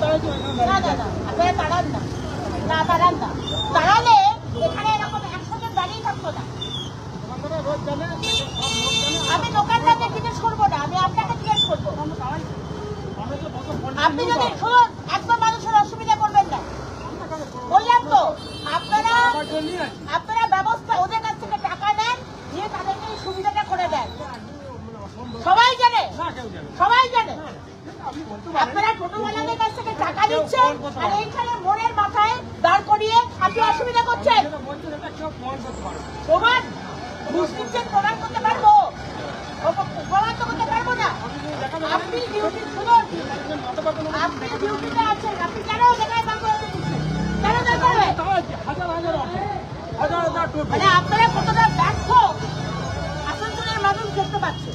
না না না না না তাড়ান না তাড়ালে এখানে এরকম একশো জন থাকতো না আমি দোকানদারকে জিজ্ঞেস করব না আমি আপনাকে জিজ্ঞেস করব আপনি যদি শুনুন, একদম মানুষের অসুবিধা করবেন না। বললাম তো, আপনারা আপনারা ব্যবস্থা ওদের কাছ থেকে টাকা নেন, নিয়ে তাদেরকে সুবিধাটা করে দেন। সবাই জানে? সবাই জানে? আপনারা টোটোওয়ালাদের কাছ থেকে টাকা নিচ্ছেন আর এইখানে মোড়ের মাথায় দাঁড় করিয়ে আপনি অসুবিধা করছেন। প্রমাণ ঘুষ প্রমাণ করতে পারব? আপনারা কতটা ব্যর্থ? আসানসোলের মানুষ দেখতে পাচ্ছে।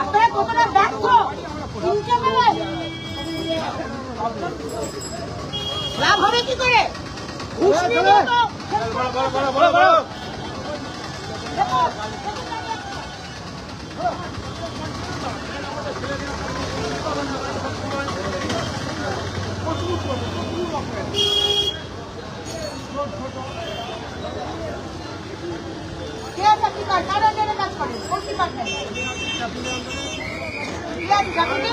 আপনারা কতটা ব্যর্থ লাভ হবে কি করে? তো দেখো, কে চাকরি করে আন্ডারে কাজ করে কোন ডিপার্টমেন্ট ঠিক আছে চাকরি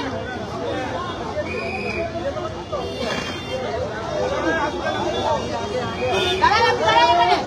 দাঁড়ান আপনি দাঁড়ান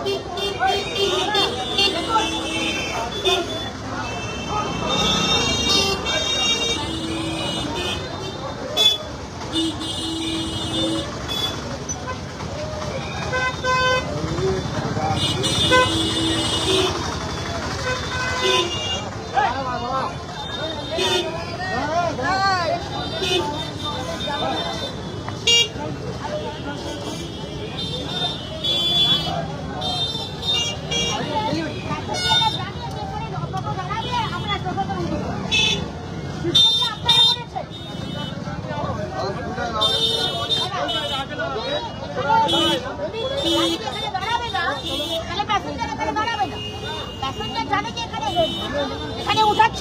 এখানে আমরা টোটোতে উঠবো সিস্টেমটা আপনারা করেছেন এখানে দাঁড়াবে না তাহলে প্যাসেঞ্জার এখানে দাঁড়াবে না প্যাসেঞ্জার জানে কি এখানে এখানে উঠাচ্ছ?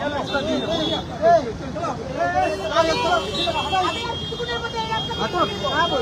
আমি আর